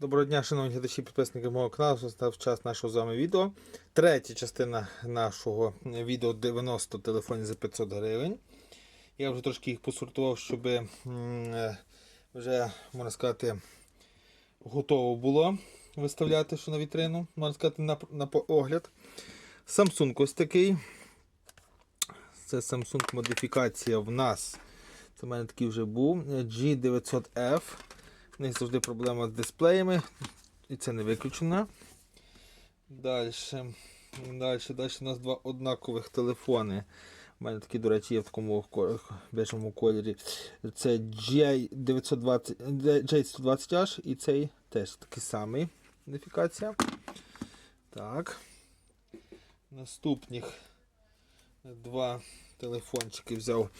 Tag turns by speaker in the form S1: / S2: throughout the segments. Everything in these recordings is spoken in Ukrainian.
S1: Доброго дня, шановні глядачі, підписники мого каналу. Настав час нашого з вами відео. Третя частина нашого відео 90 телефонів за 500 гривень. Я вже трошки їх посортував, щоб е, вже, можна сказати, готово було виставляти що на вітрину, можна сказати, на, на огляд. Samsung ось такий. Це Samsung модифікація в нас. Це в мене такий вже був. G900F. У них завжди проблема з дисплеями. І це не виключено. Далі. Далі, далі у нас два однакових телефони. У мене такі, до речі, є в такому ко- бежевому кольорі. Це J920, J120H і цей теж такий самий модифікація. Так. Наступних два телефончики взяв.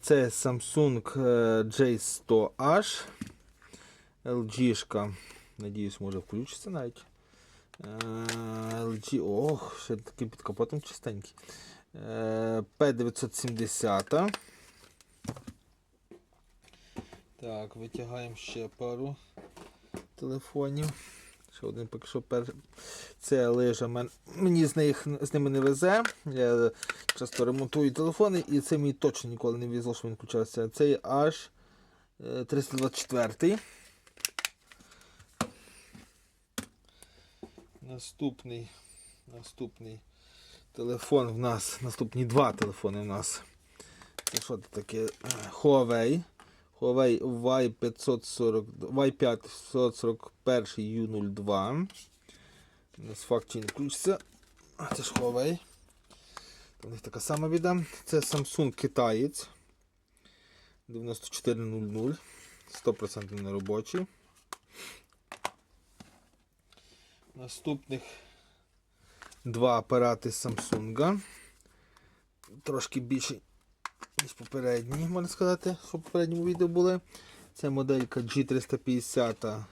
S1: Це Samsung е, J100H. LG, надіюсь, може включиться навіть. Е, LG, ох, ще такий під капотом чистенький. Е, P970. Так, витягаємо ще пару телефонів. Ще один поки що перший. Це лижа. Мені з, них, з ними не везе. Я часто ремонтую телефони, і це мені точно ніколи не везло, що він включався. Цей аж 324. Наступний, наступний телефон в нас, наступні два телефони в нас. Це що це таке? Huawei. Huawei Y540, Y541 U02. У нас факт чи не включиться. Це ж Huawei. У них така сама біда. Це Samsung китаєць. 9400. 100% не робочий. Наступних два апарати Samsung. Трошки більші, ніж попередні, можна сказати, що в попередньому відео були. Це моделька G350.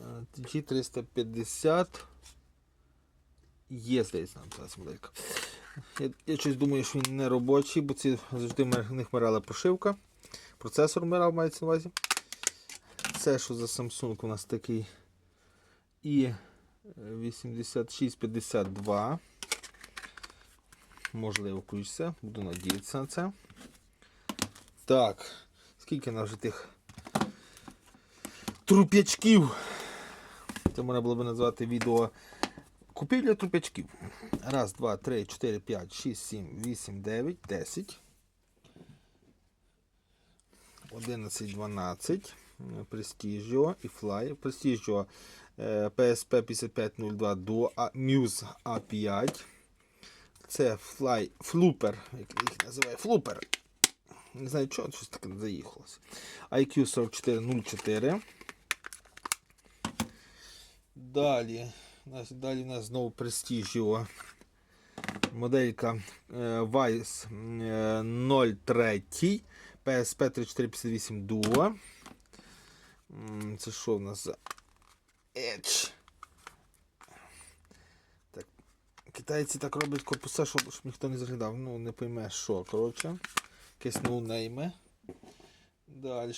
S1: е, G350. Є, здається, нам ця моделька. Я, я щось думаю, що він не робочий, бо ці завжди в них мирала прошивка. Процесор вмирав, мається на увазі. Це що за Samsung у нас такий і 8652. Можливо, включиться. Буду надіятися на це. Так, скільки нас вже тих труп'ячків? Це можна було б назвати відео купівля труп'ячків. Раз, два, три, чотири, п'ять, шість, сім, вісім, дев'ять, десять. 11, 12. Prestigio і Fly. Prestigio е, PSP 5502 до Muse A5. Це Fly Flooper, як їх називає Flooper. Не знаю, чого щось таке заїхалося. IQ 4404. Далі. Далі у нас знову Prestigio. Моделька е, Vice е, 03. PSP 3458 Duo. Це що в нас за Edge? Так. Китайці так роблять корпуса, щоб, щоб ніхто не заглядав. Ну, не пойме, що, коротше. Якесь ноунейме. Далі.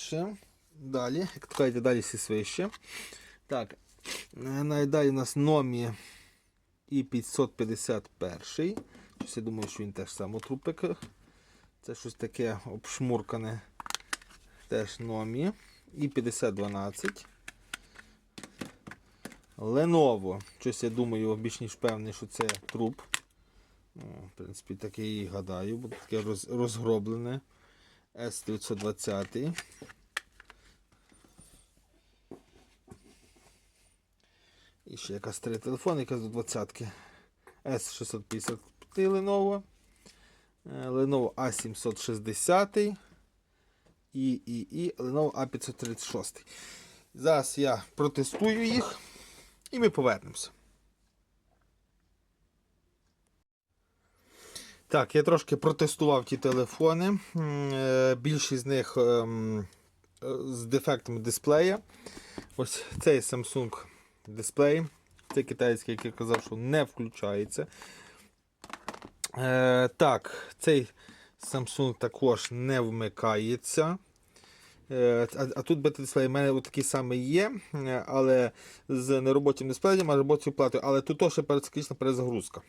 S1: Далі. Як то кажуть, далі всі свище. Так. е, Найдалі у нас Номі і 551. Щось я думаю, що він теж самотрупик. Це щось таке обшмуркане. Теж номі. І 5012. Lenovo. Щось я думаю, більш ніж певний, що це труп. Ну, в принципі, таке і гадаю, бо таке роз, розгроблене. S920. І ще якась три телефон, якась до 20-ки. S650 Lenovo. Е, Lenovo A760 і, і, і Lenovo A536. Зараз я протестую їх і ми повернемося. Так, я трошки протестував ті телефони. Е, Більшість з них ем, е, з дефектами дисплея. Ось цей Samsung дисплей. Це китайський, який казав, що не включається. Е, так, цей Samsung також не вмикається. Е, А, а тут бета-дисплей у мене такий самий є, е, але з неробочим дисплеєм, а робочою платою. Але тут теж передскрічна перезагрузка.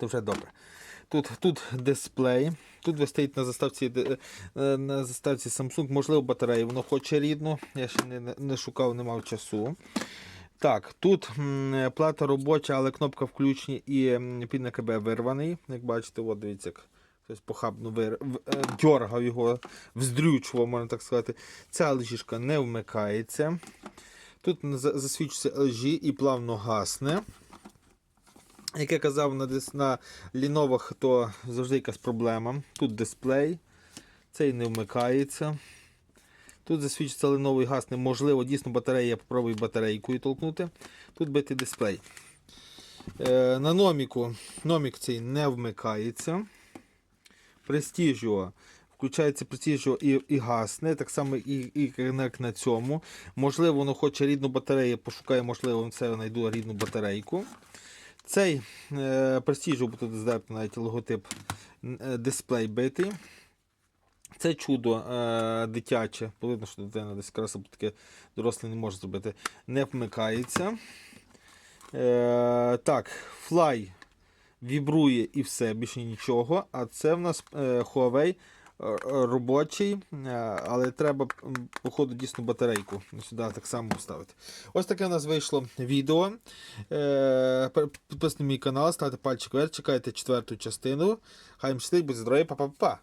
S1: Це вже добре. Тут, тут дисплей. Тут ви стоїть на заставці, е, на заставці Samsung, можливо, батареї, воно хоче рідну. Я ще не, не- шукав, не мав часу. Так, тут плата робоча, але кнопка включення і пін на КБ вирваний. Як бачите, от дивіться, як хтось похабно вир... е, дьоргав його, вздрючував, можна так сказати. Ця лежішка не вмикається. Тут за- засвічується LG і плавно гасне. Як я казав, на, на ліновах, то завжди якась проблема. Тут дисплей, цей не вмикається. Тут засвідчиться леновий газ неможливо. Дійсно, батарея, я попробую батарейкою толкнути. Тут битий дисплей. Е, на номіку номік цей не вмикається. Prestigio. Включається Prestigio і, і гасне, так само і, і як на цьому. Можливо, воно хоче рідну батарею, пошукає, можливо, це знайду рідну батарейку. Цей е, Prestigio, бо тут навіть логотип е, дисплей битий. Це чудо е, дитяче, видно, що дитина десь якраз таке дорослий не може зробити. Не вмикається. Е, так, Fly вібрує і все, більше нічого. А це в нас е, Huawei е, робочий, е, але треба, походу, дійсно батарейку сюди так само поставити. Ось таке у нас вийшло відео. Підписуйтесь на мій канал, ставте пальчик вверх, чекайте четверту частину. Хай вам щастить, будь здорові, па-па-па!